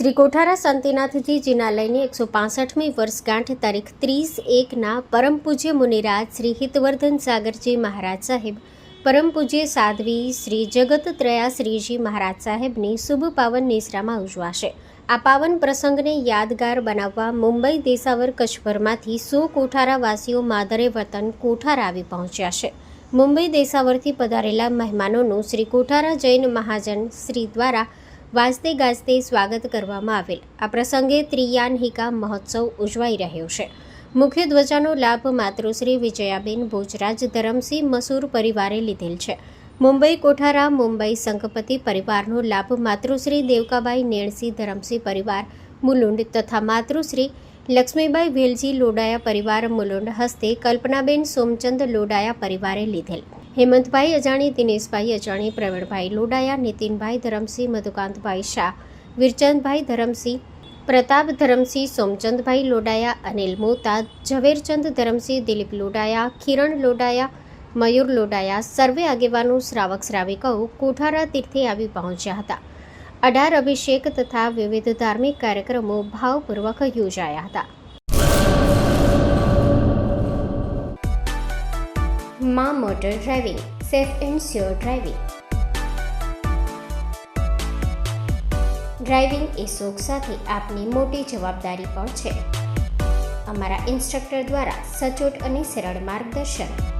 શ્રી કોઠારા શાંતિનાથજી જિનાલયની એકસો પાસઠમી વર્ષગાંઠ તારીખ ત્રીસ એકના પરમ પૂજ્ય મુનિરાજ શ્રી હિતવર્ધન સાગરજી મહારાજ સાહેબ. પરમ પૂજ્ય સાધ્વી શ્રી જગત ત્રયા શ્રીજી મહારાજ સાહેબની શુભ પાવન નિશ્રામાં ઉજવાશે. આ પાવન પ્રસંગને યાદગાર બનાવવા મુંબઈ દેસાવર કચ્છભરમાંથી સો કોઠારાવાસીઓ માદરે વતન કોઠારા આવી પહોંચ્યા છે. મુંબઈ દેસાવરથી પધારેલા મહેમાનોનું શ્રી કોઠારા જૈન મહાજન શ્રી દ્વારા વાજતે ગાજતે સ્વાગત કરવામાં આવેલ. આ પ્રસંગે ત્રિયાનહિકા મહોત્સવ ઉજવાઈ રહ્યો છે. મુખ્ય ધ્વજાનો લાભ માતૃશ્રી વિજયાબેન ભોજરાજ ધરમસિંહ મસૂર પરિવારે લીધેલ છે. મુંબઈ કોઠારા, મુંબઈ સંઘપતિ પરિવારનો લાભ માતૃશ્રી દેવકાબાઈ નેણસિંહ ધરમસિંહ પરિવાર, મુલુંડ તથા માતૃશ્રી લક્ષ્મીબાઈ વેલજી લોડાયા પરિવાર મુલુંડ હસ્તે કલ્પનાબેન સોમચંદ લોડાયા પરિવારે લીધેલ. હેમંતભાઈ અજાણી, દિનેશભાઈ અજાણી, પ્રવીણભાઈ લોડાયા, નીતિનભાઈ ધરમસિંહ, મધુકાંતભાઈ શાહ, વીરચંદભાઈ ધરમસિંહ, પ્રતાપ ધરમસિંહ, સોમચંદભાઈ લોડાયા, અનિલ મોતા, ઝવેરચંદ ધરમસિંહ, દિલીપ લોડાયા, કિરણ લોડાયા, મયુર લોડાયા સર્વે આગેવાનો શ્રાવક શ્રાવિકાઓ કોઠારા તીર્થે આવી પહોંચ્યા હતા. અઢાર અભિષેક તથા વિવિધ ધાર્મિક કાર્યક્રમો ભાવપૂર્વક યોજાયા હતા. મા motor driving, safe and sure driving. Driving એ શોખ સાથે આપની મોટી જવાબદારી પણ છે. અમારા ઇન્સ્ટ્રક્ટર દ્વારા સચોટ અને સરળ માર્ગદર્શન.